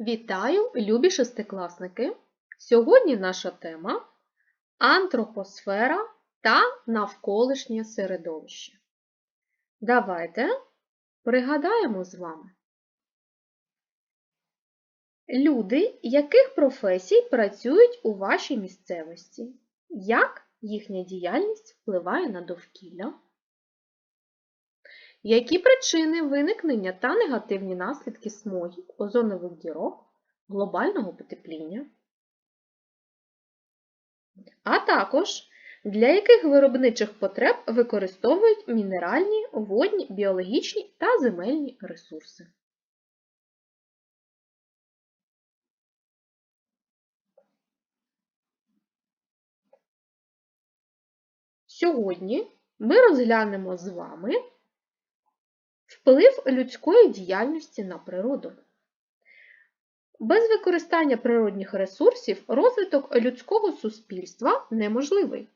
Вітаю, любі шестикласники! Сьогодні наша тема антропосфера та навколишнє середовище. Давайте пригадаємо з вами. Люди, яких професій працюють у вашій місцевості? Як їхня діяльність впливає на довкілля? Які причини виникнення та негативні наслідки смогів, озонових дірок, глобального потепління? А також для яких виробничих потреб використовують мінеральні, водні, біологічні та земельні ресурси? Сьогодні ми розглянемо з вами Вплив людської діяльності на природу. Без використання природних ресурсів розвиток людського суспільства неможливий.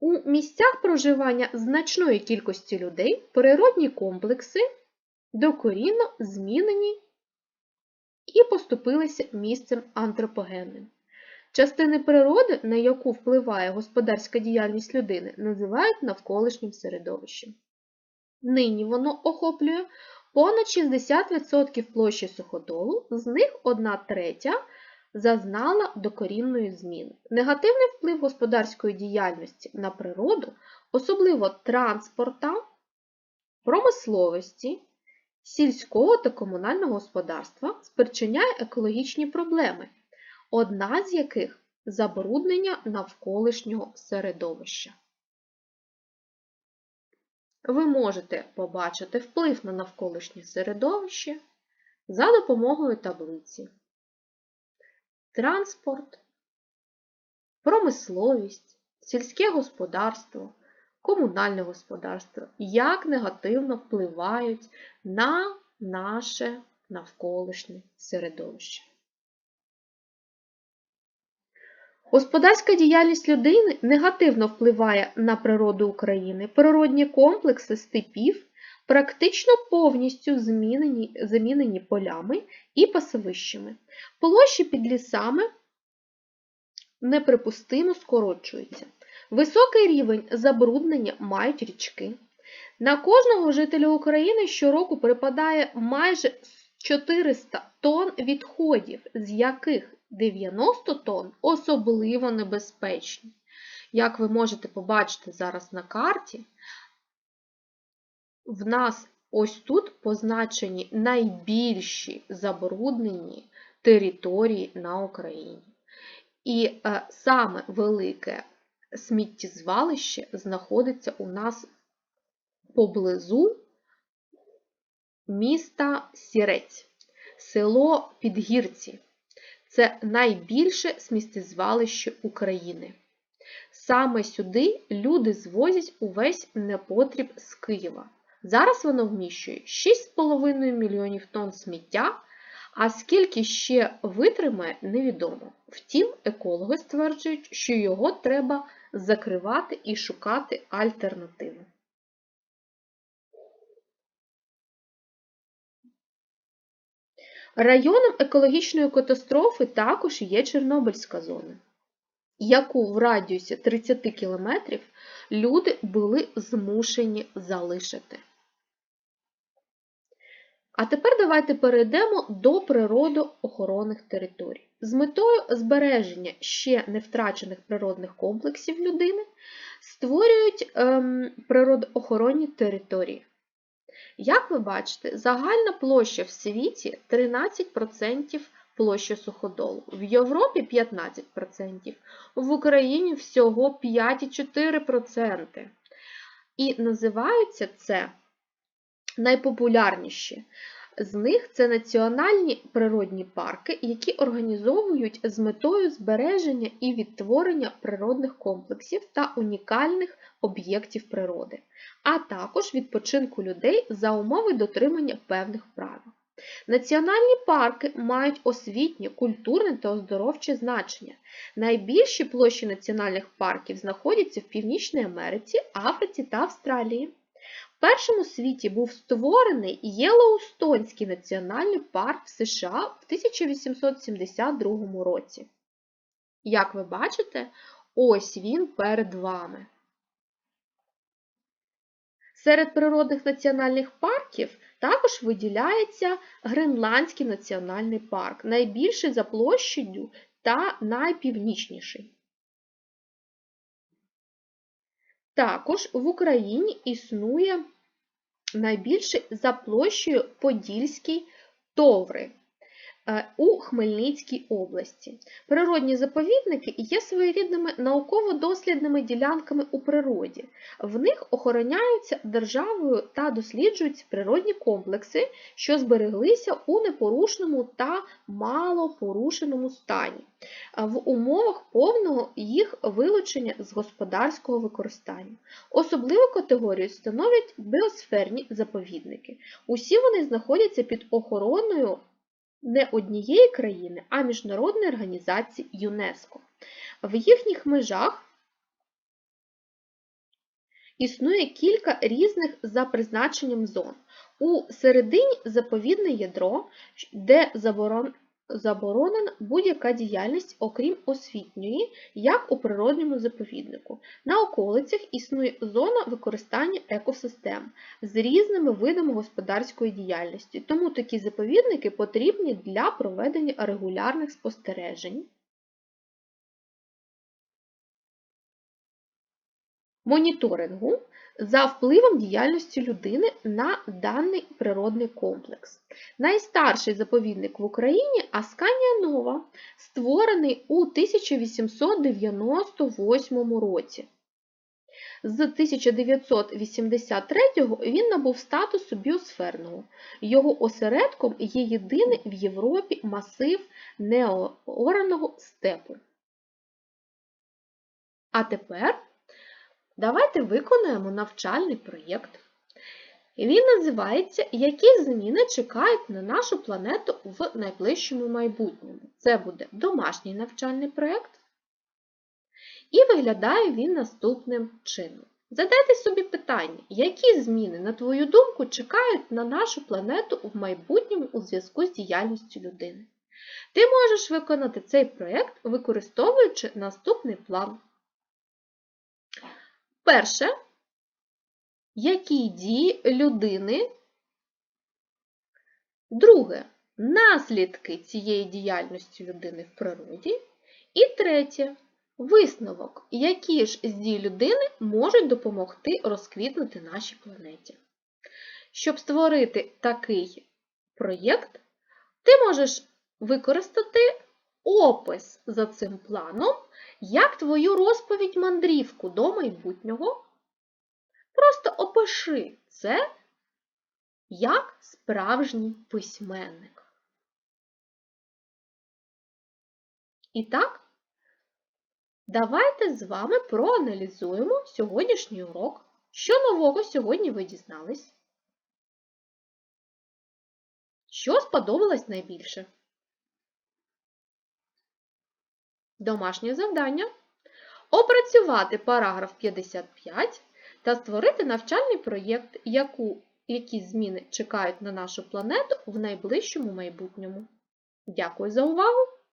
У місцях проживання значної кількості людей природні комплекси докорінно змінені і поступилися місцем антропогенним. Частини природи, на яку впливає господарська діяльність людини, називають навколишнім середовищем. Нині воно охоплює понад 60% площі суходолу, з них 1 третя зазнала докорінної зміни. Негативний вплив господарської діяльності на природу, особливо транспорта, промисловості, сільського та комунального господарства, спричиняє екологічні проблеми, одна з яких забруднення навколишнього середовища ви можете побачити вплив на навколишнє середовище за допомогою таблиці. Транспорт, промисловість, сільське господарство, комунальне господарство як негативно впливають на наше навколишнє середовище. Господарська діяльність людини негативно впливає на природу України. Природні комплекси степів практично повністю замінені, замінені полями і пасовищами. Площі під лісами неприпустимо скорочуються. Високий рівень забруднення мають річки. На кожного жителя України щороку припадає майже 400 тонн відходів, з яких 90 тонн особливо небезпечні. Як ви можете побачити зараз на карті, в нас ось тут позначені найбільші забруднені території на Україні. І е, саме велике сміттєзвалище знаходиться у нас поблизу міста Сірець, село Підгірці. Це найбільше сміттєзвалище України. Саме сюди люди звозять увесь непотріб з Києва. Зараз воно вміщує 6,5 мільйонів тонн сміття, а скільки ще витримає, невідомо. Втім, екологи стверджують, що його треба закривати і шукати альтернативу. Районом екологічної катастрофи також є Чорнобильська зона, яку в радіусі 30 км люди були змушені залишити. А тепер давайте перейдемо до природоохоронних територій. З метою збереження ще не втрачених природних комплексів людини створюють ем, природоохоронні території. Як ви бачите, загальна площа в світі 13% площі суходолу, в Європі 15%, в Україні всього 5,4%. І називаються це найпопулярніші. З них це національні природні парки, які організовують з метою збереження і відтворення природних комплексів та унікальних об'єктів природи, а також відпочинку людей за умови дотримання певних правил. Національні парки мають освітнє, культурне та оздоровче значення. Найбільші площі національних парків знаходяться в Північній Америці, Африці та Австралії. Впершому у світі був створений Єлоустонський національний парк в США в 1872 році. Як ви бачите, ось він перед вами. Серед природних національних парків також виділяється Гренландський національний парк, найбільший за площадю та найпівнічніший. Також в Україні існує найбільший за площею Подільський Товри у Хмельницькій області. Природні заповідники є своєрідними науково-дослідними ділянками у природі. В них охороняються державою та досліджуються природні комплекси, що збереглися у непорушному та малопорушеному стані, е, в умовах повного їх вилучення з господарського використання. Особливу категорію становлять біосферні заповідники. Усі вони знаходяться під охороною не однієї країни, а міжнародної організації ЮНЕСКО. В їхніх межах існує кілька різних за призначенням зон. У середині заповідне ядро, де заборон... заборонена будь-яка діяльність, окрім освітньої, як у природньому заповіднику. На околицях існує зона використання екосистем з різними видами господарської діяльності, тому такі заповідники потрібні для проведення регулярних спостережень. Моніторингу за впливом діяльності людини на даний природний комплекс. Найстарший заповідник в Україні Асканія Нова, створений у 1898 році. З 1983 він набув статусу біосферного. Його осередком є єдиний в Європі масив неораного степу. А тепер Давайте виконуємо навчальний проєкт. Він називається Які зміни чекають на нашу планету в найближчому майбутньому. Це буде домашній навчальний проєкт. І виглядає він наступним чином. Задайте собі питання, які зміни, на твою думку, чекають на нашу планету в майбутньому у зв'язку з діяльністю людини. Ти можеш виконати цей проєкт, використовуючи наступний план. Перше, які дії людини. Друге, наслідки цієї діяльності людини в природі. І третє, висновок, які ж з дій людини можуть допомогти розквітнути нашій планеті. Щоб створити такий проєкт, ти можеш використати опис за цим планом як твою розповідь мандрівку до майбутнього. Просто опиши це як справжній письменник. І так, давайте з вами проаналізуємо сьогоднішній урок. Що нового сьогодні ви дізнались? Що сподобалось найбільше? Домашнє завдання. Опрацювати параграф 55 та створити навчальний проєкт, які зміни чекають на нашу планету в найближчому майбутньому. Дякую за увагу!